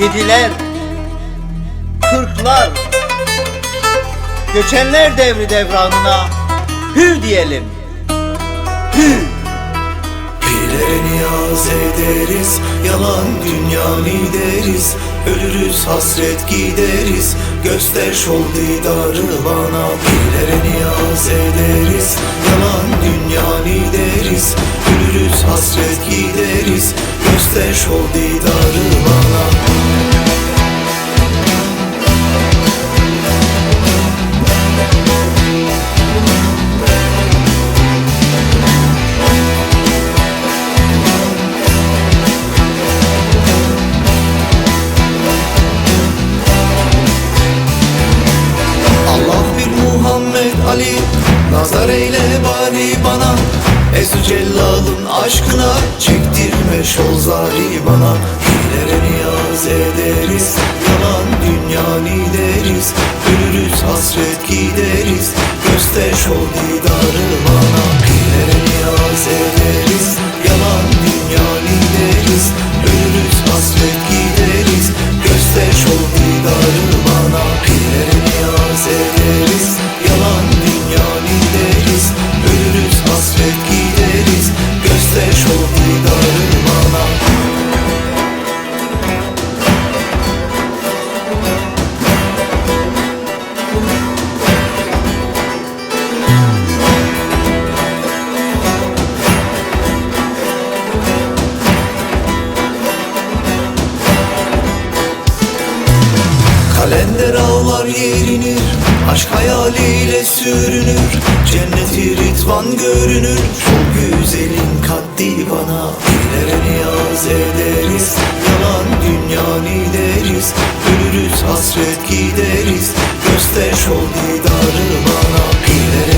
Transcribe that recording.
yediler, kırklar, göçenler devri devranına hü diyelim. Hü. Pirlere niyaz ederiz Yalan dünya lideriz Ölürüz hasret gideriz Göster şol didarı bana Pirlere niyaz ederiz Ölürüz hasret gideriz Göster şol didarı bana. Ali Nazar eyle bari bana. Ezu Cellal'ın aşkına Çektirme şol zari bana Hilere niyaz ederiz Yalan dünya lideriz. Ölürüz hasret gideriz Göster şol didarı bana. Hilere niyaz ederiz hayaliyle sürünür Cenneti ritvan görünür. Çok güzelin kaddi bana İlere niyaz ederiz. Yalan dünya lideriz Ölürüz hasret gideriz. Göster şol didarı bana İlere